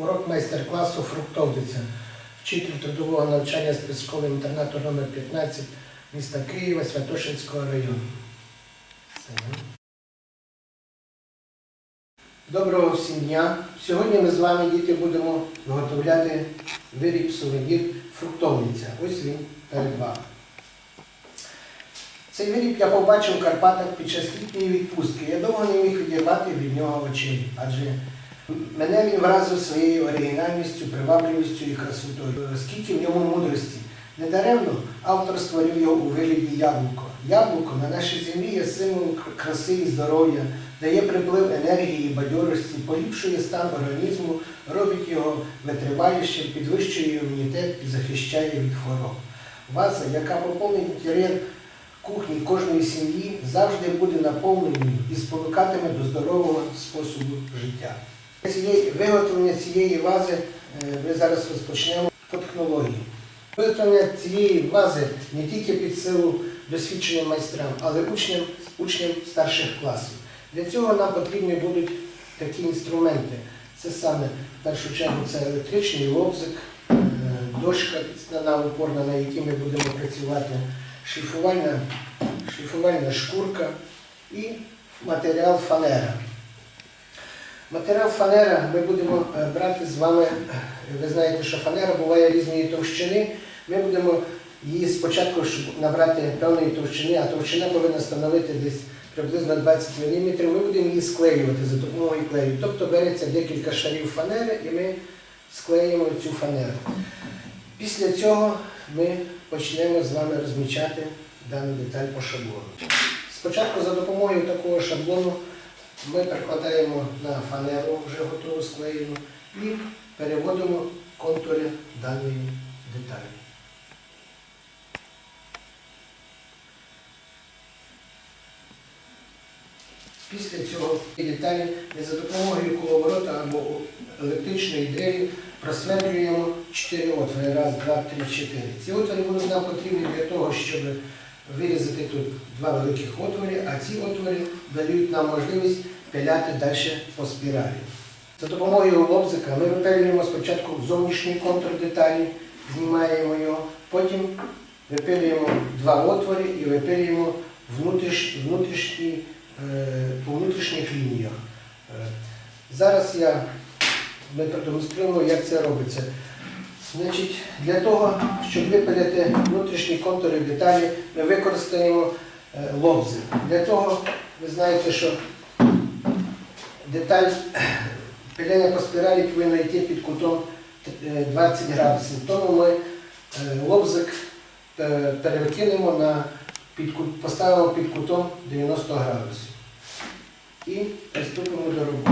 Урок майстер-класу фруктовиця. Вчитель трудового навчання спецшколи інтернату номер 15 міста Києва Святошинського району. Доброго всім дня! Сьогодні ми з вами, діти, будемо виготовляти виріб сувенір фруктовниця. Ось він перед вами. Цей виріб я побачив в Карпатах під час літньої відпустки. Я довго не міг відірвати від нього очей, адже мене він вразив своєю оригінальністю, привабливістю і красотою. Скільки в ньому мудрості. Недаремно автор створив його у вигляді яблуко. Яблуко на нашій землі є символом краси і здоров'я, дає приплив енергії і бадьорості, поліпшує стан організму, робить його витривалішим, підвищує імунітет і захищає від хвороб. Ваза, яка поповнить інтер'єр кухні кожної сім'ї, завжди буде наповненою і спонукатиме до здорового способу життя. Виготовлення цієї вази е, ми зараз розпочнемо по технології. Виготовлення цієї вази не тільки під силу досвідченим майстрам, але учням, учням старших класів. Для цього нам потрібні будуть такі інструменти. Це саме в першу чергу це електричний лобзик, е, дошка підставна опорна, на якій ми будемо працювати, шліфувальна, шліфувальна шкурка і матеріал фанера. Матеріал фанера ми будемо е, брати з вами. е, Ви знаєте, що фанера буває різної товщини. Ми будемо її спочатку щоб набрати певної товщини, а товщина повинна становити десь приблизно 20 мм. Ми будемо її склеювати за допомогою клею. Тобто береться декілька шарів фанери і ми склеїмо цю фанеру. Після цього ми почнемо з вами розмічати дану деталь по шаблону. Спочатку за допомогою такого шаблону ми прикладаємо на фанеру вже готову склеєну і переводимо контури даної деталі. Після цього деталі ми за допомогою коловорота або електричної дрелі просверлюємо 4 отвори. Раз, два, три, чотири. Ці отвори будуть нам потрібні для того, щоб вирізати тут два великих отвори, а ці отвори дають нам можливість пиляти далі по спіралі. За допомогою лобзика ми випилюємо спочатку зовнішній контур деталі, знімаємо його, потім випилюємо два отвори і випилюємо внутріш, внутрішні, е, по внутрішніх лініях. Е, Зараз я ми продемонструємо, як це робиться. Значить, для того, щоб випиляти внутрішні контури деталі, ми використаємо е, лобзик. Для того, ви знаєте, що деталь пиляння по спіралі повинна йти під кутом е, 20 градусів. Тому ми е, лобзик е, перекинемо на під, поставимо під кутом 90 градусів. І приступимо до роботи.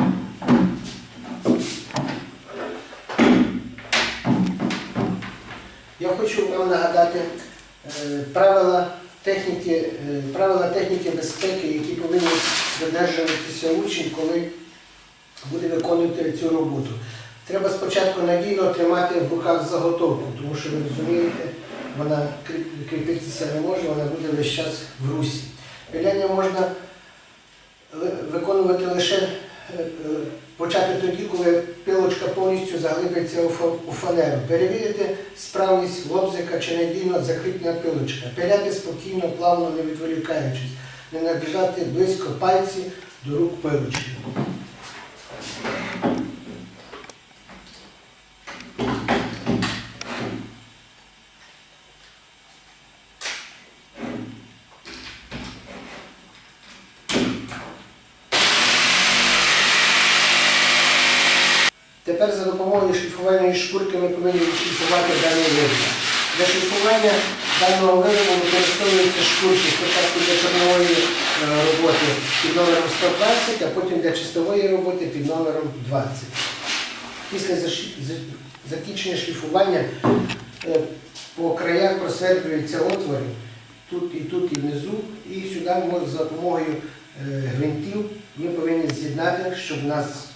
Я хочу вам нагадати е, правила техніки, е, правила техніки безпеки, які повинні додержуватися учень, коли буде виконувати цю роботу. Треба спочатку надійно тримати в руках заготовку, тому що ви розумієте, вона кріпитися не може, вона буде весь час в русі. Пиляння можна виконувати лише е, почати тоді, коли пилочка повністю заглибиться у у фанеру. Перевірити справність лобзика чи надійно закріплена пилочка. Пиляти спокійно, плавно, не відволікаючись. Не наближати близько пальці до рук пилочки. Тепер за допомогою шліфувальної шкурки ми повинні відшліфувати даний виріб. Для шліфування даного виробу використовуються шкурки спочатку для чорнової е, роботи під номером 120, а потім для чистової роботи під номером 20. Після закінчення шліфування е, по краях просверлюються отвори тут і тут, і внизу, і сюди за допомогою е, гвинтів ми повинні з'єднати, щоб у нас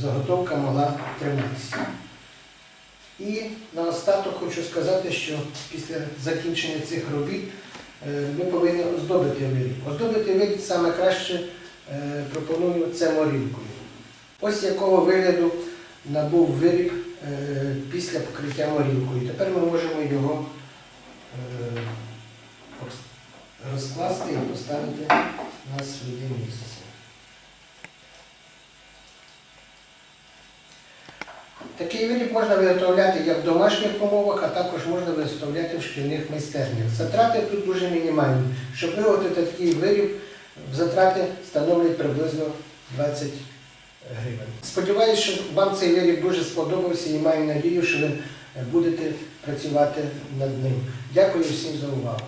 заготовка могла триматися. І наостаток хочу сказати, що після закінчення цих робіт е, ми повинні оздобити виріб. Оздобити виріб саме краще е, пропоную це морілкою. Ось якого вигляду набув виріб е, після покриття морілкою. Тепер ми можемо його е, розкласти і поставити на своє місце. Такий виріб можна виготовляти як в домашніх умовах, а також можна виготовляти в шкільних майстернях. Затрати тут дуже мінімальні. Щоб виготовити такий виріб, затрати становлять приблизно 20 гривень. Сподіваюсь, що вам цей виріб дуже сподобався і маю надію, що ви будете працювати над ним. Дякую всім за увагу.